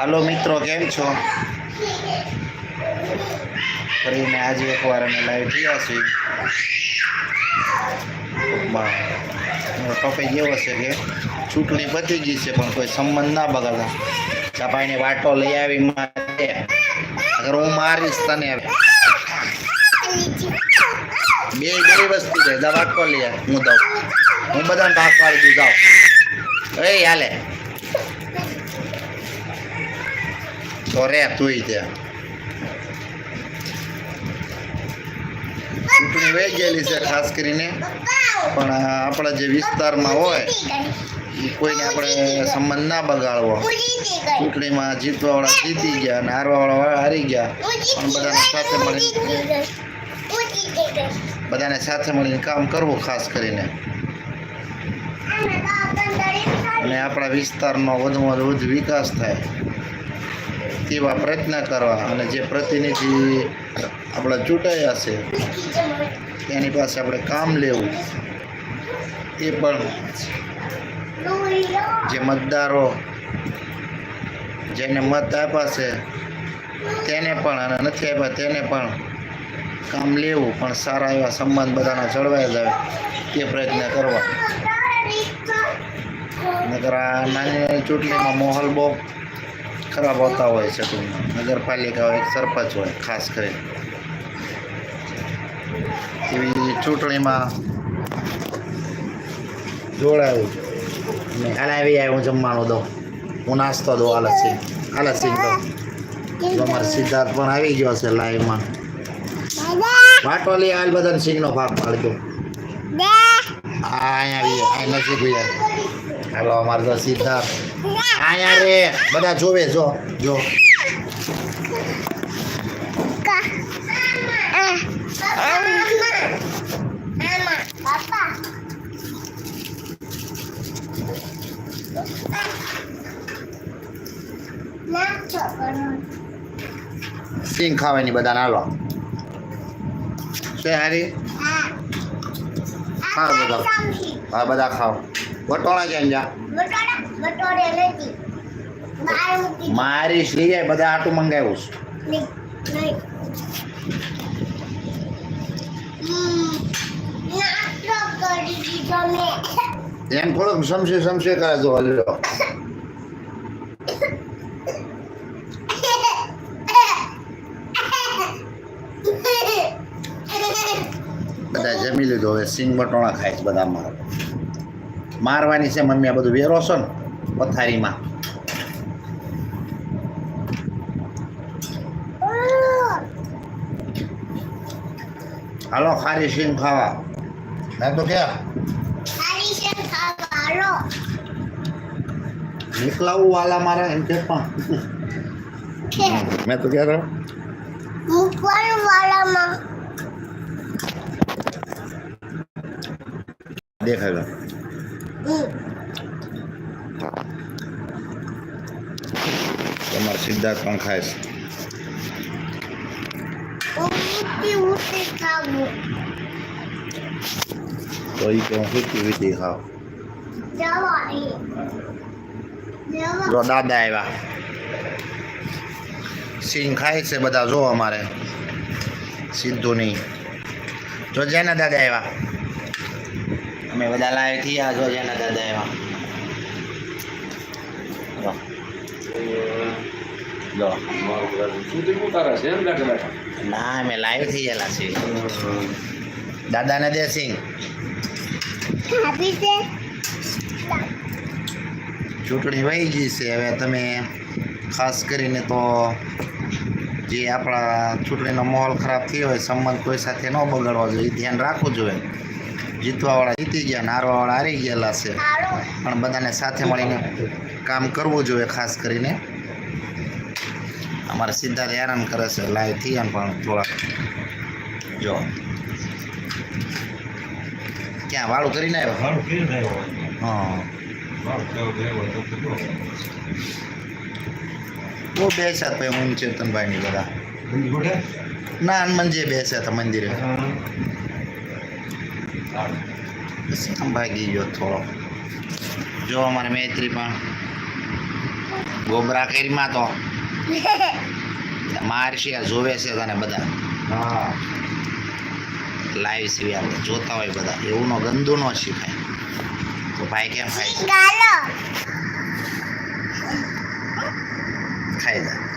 હાલો મિત્રો, કેમ છો? ફરીને આજે એકવાર અમે લાઈવ થયા છીએ. ટૂંકમાં ટોપિક એવો છે કે ચૂંટણી પતી ગઈ છે, પણ કોઈ સંબંધ ના બગાડતા ચાપાઈને વાટો લઈ આવી માટે અગર હું મારીશ તને બે બે વસ્તુ છે દા વાટકો લઈ આવે, હું દઉં. હું બધાને ભાગ પાડી દઉં જાઉં એ હાલે. તો રે તુંય ત્યાં ચૂંટણી વહી ગયેલી છે ખાસ કરીને. પણ આપણા જે વિસ્તારમાં હોય, એ કોઈને આપણે સંબંધ ના બગાડવો. ચૂંટણીમાં જીતવાવાળા જીતી ગયા અને હારવાવાળા હારી ગયા. પણ બધાને સાથે મળીને બધાને સાથે મળીને કામ કરવું ખાસ કરીને. અને આપણા વિસ્તારનો વધુમાં વધુ વિકાસ થાય. તેવા પ્રયત્ન કરવા અને જે પ્રતિનિધિ આપણા ચૂંટાયા છે તેની પાસે આપણે કામ લેવું. એ પણ જે મતદારો જેને મત આપ્યા છે, તેને પણ અને નથી આપ્યા તેને પણ કામ લેવું. પણ સારા એવા સંબંધ બધાના જળવાઈ જાય તે પ્રયત્ન કરવા. નગર આ નાની નાની ચૂંટણીમાં માહોલ બહુ ખરાબ હોતા હોય છે ટૂંકમાં નગરપાલિકા હોય સરપંચ હોય ખાસ કરીને. એવી ચૂંટણીમાં જોડાયું. અને હાલ આવી હું જમવાનું દઉં. હું નાસ્તો દઉં હાલ સિંહ હાલ સિંહ દઉં અમારે સિદ્ધાર્થ પણ આવી ગયો છે લાઈવમાં. વાટોલી આલ બધાને સિંહનો ભાગ પાડજો. આ અહીંયા આવી અહીં નજીક હાલો અમારે તો સિદ્ધાર્થ. અહીંયા રે બધા જોવે જો જો. સિંગ ખાવાની બધાને હાલો. છે હારી? હા. બધા. હા બધા ખાઓ. વટોણા ક્યાં જા મારી લઈ જાય બધા આટું મંગાવ્યું છે. એમ થોડોક સમશે સમશે કરે તો હલ્યો બધા જમી લીધો હવે સિંગ વટોણા ખાય બધા મારો મારવાની છે મમ્મી આ બધું વેરો છો ને પથારીમાં. હાલો ખારી શીંગ ખાવા. મેં તો ક્યાં? નીકળાવું વાલા મારા એમ કે પણ. મેં તો ક્યાં દેખાય તમારે સિદ્ધાર્થ પણ ખાવું. તો એ કે હું વીતી વીતી ખાવ? જો દાદા આવ્યા સિંગ ખાય છે બધા જો અમારે. સીધું નહીં. જો જેના દાદા આવ્યા અમે બધા લાઈવ થયા જો જેના દાદા એવા જો. છે ના અમે લાઈવ થઈ ગયેલા છીએ. દાદાને દે સિંગ ચૂંટણી વહી ગઈ છે. હવે તમે ખાસ કરીને તો જે આપણા ચૂંટણીનો માહોલ ખરાબ થયો હોય સંબંધ કોઈ સાથે ન બગાડવા જોઈએ. ધ્યાન રાખવું જોઈએ. જીતવાવાળા જીતી ગયા અને હારવાવાળા હારી ગયેલા છે. પણ બધાને સાથે મળીને કામ કરવું જોઈએ ખાસ કરીને. અમારા સિદ્ધાર્થ હેરાન કરે છે લાઈવ થઈ ને પણ થોડા. જો. ક્યાં વાળું કરીને આવ્યો? હા. બહુ બેસ્યા ભાઈ હું ચેતનભાઈની બધા. ના હનુમાનજી બેસ્યા હતા મંદિરે. ભાગી ગયો થોડો જો અમારે મૈત્રી પણ ગોબરા કરીમાં તો. મારશે જોવે છે તને બધા. હા. લાઈવ સીવી આપણે જોતા હોય બધા. એવું નો ગંદુ નો શીખાય. તો ભાઈ કેમ ખાય ખાઈ જા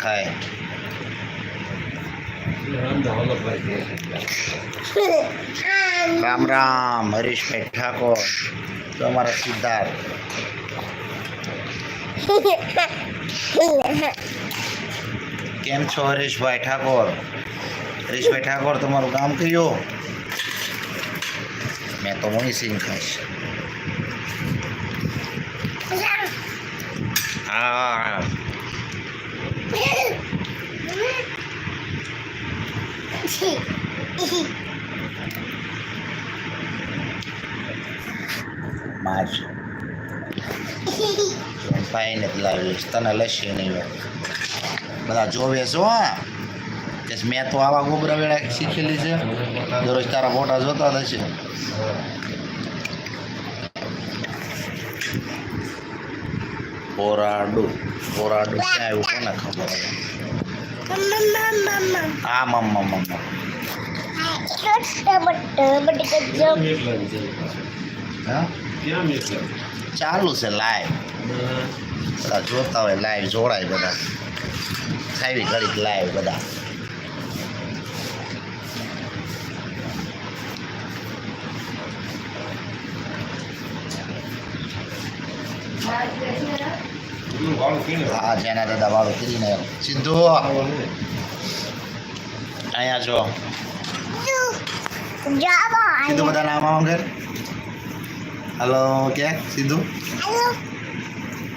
સિદ્ધાર્થ ખાય. રામદાસ વલ્લભભાઈ છે. રામ રામ, હરીશભાઈ ઠાકોર. તો અમારા સિદ્ધાર્થ. કેમ છો હરીશભાઈ ઠાકોર? હરીશભાઈ ઠાકોર, તમારું ગામ કયું? મેં તો મોહી સિંહ ખાઈશ. હા. મારશે ભાઈ જ લાવીશ તને લસી નહીં બધા જોવે છો, હા. મેં તો આવા ગોબરા વેળા શીખેલી છે. દરરોજ તારા ફોટા જોતા જ પોરાડુ પોરાડુ ક્યાં આવ્યું કોને ખબર હા મમ્મા મમ્મા? ચાલુ છે લાઈવ બધા જોતા હોય લાઈવ જોડાય બધા ખાવી ઘડીક લાઈવ બધા પેલું વાળું કેને? હા જેના દાદા વાળું કરીને સીધો. અહીંયા જો. સીધું બધા નામ આવો ઘર. હલો કે? સીધું?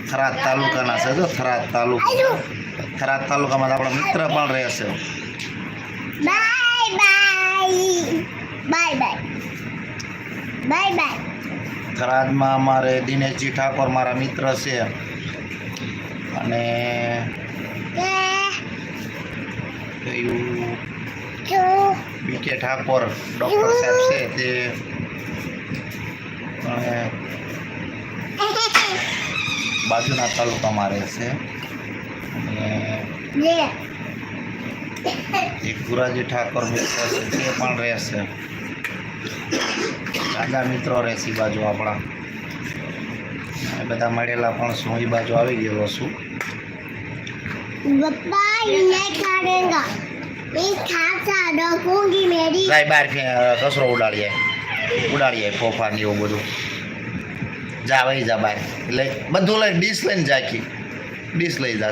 થરાદ તાલુકાના છે જો થરાદ તાલુકા. થરાદ તાલુકામાં તો આપણા મિત્ર પણ રહેશે. Bye bye. Bye bye. Bye bye. થરાદમાં અમારે દિનેશજી ઠાકોર મારા મિત્ર છે. અને કયું બીકે ઠાકોર ડૉક્ટર સાહેબ છે તે અને બાજુના તાલુકામાં રહે છે. અને એક ગુરાજી ઠાકોર મિત્ર છે તે પણ રહેશે દાદા મિત્રો રહેશે બાજુ આપણા. બધા મળેલા પણ છું બાજુ આવી ગયેલો છું. જાય બહાર કચરો ઉડાડીએ. ઉડાડીએ ફોફા ને બધું. જા વહી જા બહાર. એટલે બધું લઈ ડીશ લઈને જાકી ડીશ લઈ જા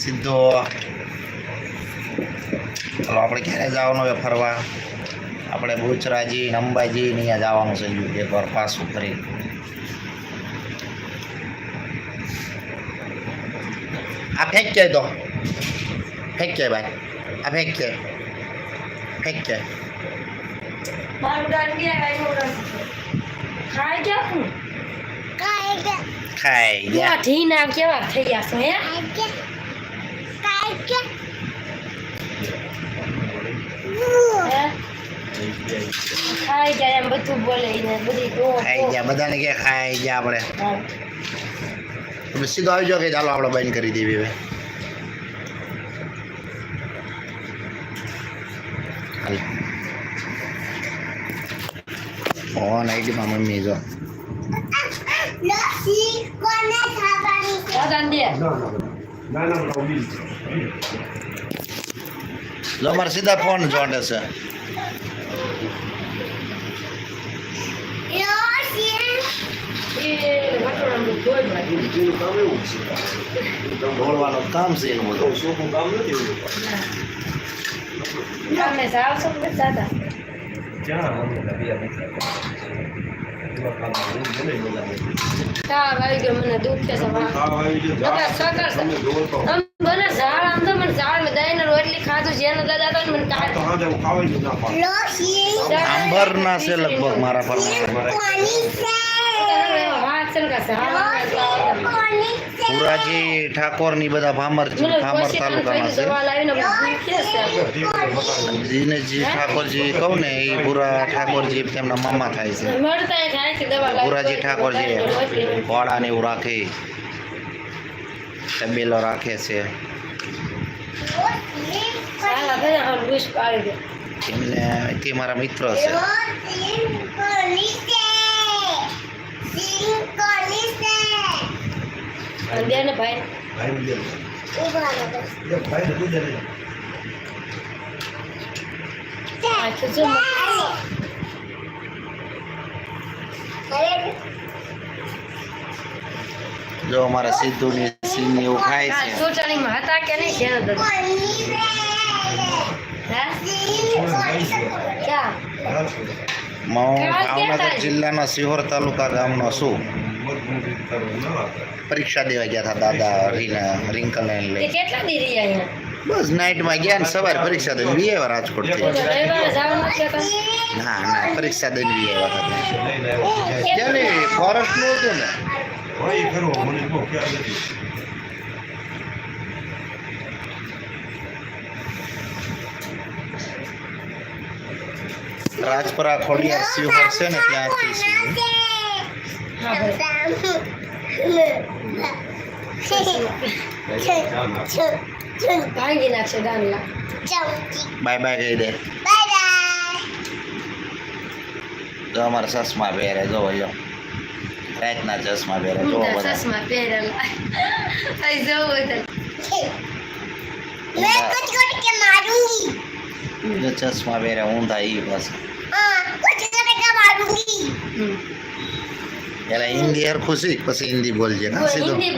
સીધો મિત્રો આપણે ક્યારે જવાનું હોય ફરવા? આપણે બુચરાજી અંબાજી અહીંયા જવાનું છે એકવાર પાછું કરી આ ફેંક્ય દો ફેંક્ય ભાઈ? આ ફેંક્ય ફેંક્ય ખાઈ ગયા ખાઈ ગયા. ઠીના કેવા થઈ ગયા છો હે? ખાઈ જાય એમ બધું બોલે ખાઈ જાય બધાને કે ખાઈ જાય આપણે સીધો આવી જાવ કે ચાલો આપડે બંધ કરી દેવી હવે ફોન આવી ગયો મમ્મી જો ના ના જો અમારે સીધા ફોન જોડે છે. ઢોળવાનું કામ છે. એનું બધું. સોફું કામ નથી તાવ આવી ગયો મને દુઃખ છે સવા તાવ આવી ગયો, બધા ઝાડ. આમ બને ઝાડ આમ તો મને ઝાડ દઈને રોટલી ખાધું જેને દાદા તો મને આ તો કાઢ હાથે હું ખાવાય જ ના પાડું. લસ્સી આંબરના છે લગભગ મારા પર કોની છે વાત વાસણ કાશે હા. પુરાજી ઠાકોરની બધા ભામર ભામર તાલુકાના છે. દવા લાવીને બધું છે. જીનેજી ઠાકોરજી કહું ને એ પુરા ઠાકોરજી તેમના મામા થાય છે. મળતા એ થાય કે દવા લાવી પુરાજી ઠાકોરજી વાળાને એવું રાખે. તબેલો રાખે છે. સાલા ભાઈ હા બુશ પાડી દે એમને તે મારા મિત્ર છે. અને દે ને ભાઈ. ભાઈ દે દે ભાઈ દે દે આ તો જો અમારા અમારા સિદ્ધુની સિંહ એવું ખાય છે. છે? ચૂંટણીમાં હતા કે નહીં? છે ને ક્યાં? હું ભાવનગર જિલ્લાના સિહોર તાલુકા ગામનો છું. પરીક્ષા દેવા ગયા હતા દાદા રીના રિંકલ લઈ બસ નાઇટમાં ગયા ને સવારે પરીક્ષા દઈને બી આવ્યા રાજકોટથી? ના ના પરીક્ષા દઈને બી આવ્યા હતા ત્યાંની ફોરેસ્ટનું હતું ને ઓય કરો મને બહુ ખ્યાલ નથી રાજપરા ખોડિયાર સિહોર છે ને ત્યાંથી છું હા ભાઈ ભાંગી નાખશે ગામલા બાય બાય કહી દે જો અમારા ચશ્મા પહેરે જો લ્યો રાતના ચશ્મા પહેરે જો ઊંધા બધા ચશ્મા પહેરેલા અહીં જવું હોય તો मैं कुछ करके मारूंगी જો ચશ્મા પહેરે ઊંધા ઈ બસ हाँ कुछ એલા હિન્દી યાર ખુશી પછી હિન્દી બોલજે ના સીધો હિન્દી